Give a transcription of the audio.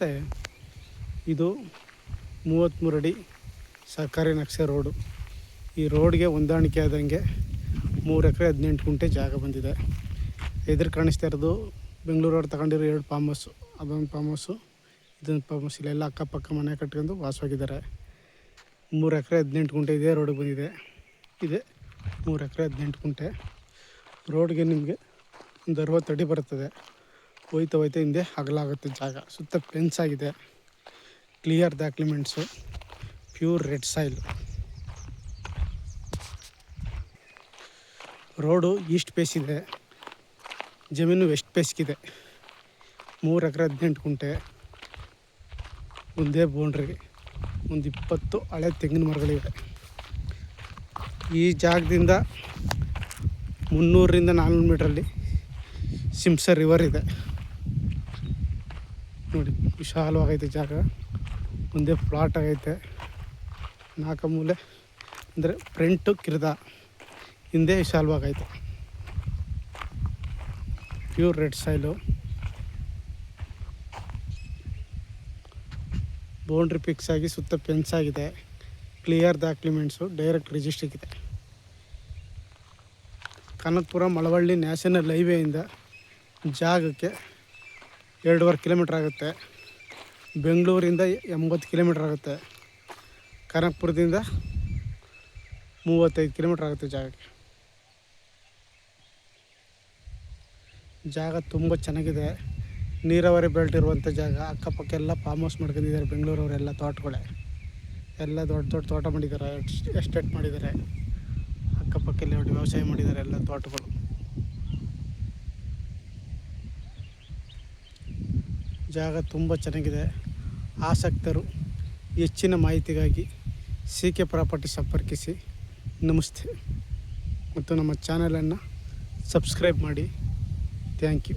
ನಮಸ್ತೆ ಇದು ಮೂವತ್ತ್ಮೂರು ಅಡಿ ಸರ್ಕಾರಿ ನಕ್ಷೆ ರೋಡು. ಈ ರೋಡ್ಗೆ ಹೊಂದಾಣಿಕೆ ಆದಂಗೆ ಮೂರು ಎಕರೆ ಹದಿನೆಂಟು ಗುಂಟೆ ಜಾಗ ಬಂದಿದೆ. ಎದುರು ಕಾಣಿಸ್ತಾ ಇರೋದು ಬೆಂಗಳೂರು ರೋಡ್ ತಗೊಂಡಿರೋ ಎರಡು ಫಾರ್ಮ್ ಹೌಸು. ಅದೊಂದು ಫಾರ್ಮ್ ಹೌಸು, ಇದೊಂದು ಪಾಮಸ್ ಹೌಸ್. ಇಲ್ಲೆಲ್ಲ ಅಕ್ಕಪಕ್ಕ ಮನೆ ಕಟ್ಕೊಂಡು ವಾಸವಾಗಿದ್ದಾರೆ. ಮೂರು ಎಕರೆ ಹದಿನೆಂಟು ಗುಂಟೆ ಇದೇ ರೋಡಿಗೆ ಬಂದಿದೆ. ಇದೆ ಮೂರು ಎಕರೆ ಹದಿನೆಂಟು ಗುಂಟೆ. ರೋಡ್ಗೆ ನಿಮಗೆ ಒಂದು ಅರವತ್ತು ಅಡಿ ಬರ್ತದೆ ಹೋಯ್ತಾ ಹೋಯ್ತಾ ಹಿಂದೆ ಹಗಲಾಗುತ್ತೆ ಜಾಗ. ಸುತ್ತ ಫೆನ್ಸ್ ಆಗಿದೆ. Clear documents pure red soil road east face ಇದೆ. ಜಮೀನು ವೆಸ್ಟ್ ಪೇಸ್ಗಿದೆ ಮೂರು ಎಕರೆ ಹದಿನೆಂಟು ಗುಂಟೆ. ಒಂದೇ ಬೌಂಡ್ರಿ ಒಂದು ಇಪ್ಪತ್ತು ಹಳೆ ತೆಂಗಿನ ಮರಗಳಿವೆ. ಈ ಜಾಗದಿಂದ ಮುನ್ನೂರರಿಂದ ನಾನ್ನೂರು ಮೀಟ್ರಲ್ಲಿ ಸಿಮ್ಸ ರಿವರ್ ಇದೆ. ನೋಡಿ, ವಿಶಾಲವಾಗೈತೆ ಜಾಗ. ಒಂದೇ ಫ್ಲಾಟ್ ಆಗೈತೆ. ನಾಲ್ಕು ಮೂಲೆ, ಅಂದರೆ ಫ್ರಂಟು ಕಿರ್ದ, ಹಿಂದೆ ವಿಶಾಲವಾಗೈತೆ. Pure red soil boundary fix ಆಗಿ ಸುತ್ತ ಪೆನ್ಸ್ ಆಗಿದೆ. ಕ್ಲಿಯರ್ ಡಾಕ್ಯುಮೆಂಟ್ಸು ಡೈರೆಕ್ಟ್ ರಿಜಿಸ್ಟ್ರಿಗಿದೆ ಕನಕಪುರ, ಮಳವಳ್ಳಿ ನ್ಯಾಷನಲ್ ಹೈವೇಯಿಂದ ಜಾಗಕ್ಕೆ ಎರಡೂವರೆ ಕಿಲೋಮೀಟ್ರ್ ಆಗುತ್ತೆ. ಬೆಂಗಳೂರಿಂದ ಎಂಬತ್ತು ಕಿಲೋಮೀಟ್ರ್ ಆಗುತ್ತೆ. ಕನಕಪುರದಿಂದ ಮೂವತ್ತೈದು ಕಿಲೋಮೀಟ್ರ್ ಆಗುತ್ತೆ ಜಾಗಕ್ಕೆ. ಜಾಗ ತುಂಬ ಚೆನ್ನಾಗಿದೆ. ನೀರಾವರಿ ಬೆಲ್ಟ್ ಇರುವಂಥ ಜಾಗ. ಅಕ್ಕಪಕ್ಕ ಎಲ್ಲ ಫಾರ್ಮ್ ಹೌಸ್ ಮಾಡ್ಕೊಂಡಿದ್ದಾರೆ ಬೆಂಗಳೂರವರೆಲ್ಲ ತೋಟಗಳೇ. ಎಲ್ಲ ದೊಡ್ಡ ದೊಡ್ಡ ತೋಟ ಮಾಡಿದ್ದಾರೆ. ಎಸ್ಟೇಟ್ ಮಾಡಿದ್ದಾರೆ. ಅಕ್ಕಪಕ್ಕ ಎಲ್ಲ ವ್ಯವಸಾಯ ಮಾಡಿದ್ದಾರೆ ಎಲ್ಲ ತೋಟಗಳು. ಜಾಗ ತುಂಬ ಚೆನ್ನಾಗಿದೆ. ಆಸಕ್ತರು, ಹೆಚ್ಚಿನ ಮಾಹಿತಿಗಾಗಿ ಸಿ ಕೆ ಪ್ರಾಪರ್ಟಿ ಸಂಪರ್ಕಿಸಿ. ನಮಸ್ತೆ. ಮತ್ತು ನಮ್ಮ ಚಾನಲನ್ನು ಸಬ್ಸ್ಕ್ರೈಬ್ ಮಾಡಿ. Thank you.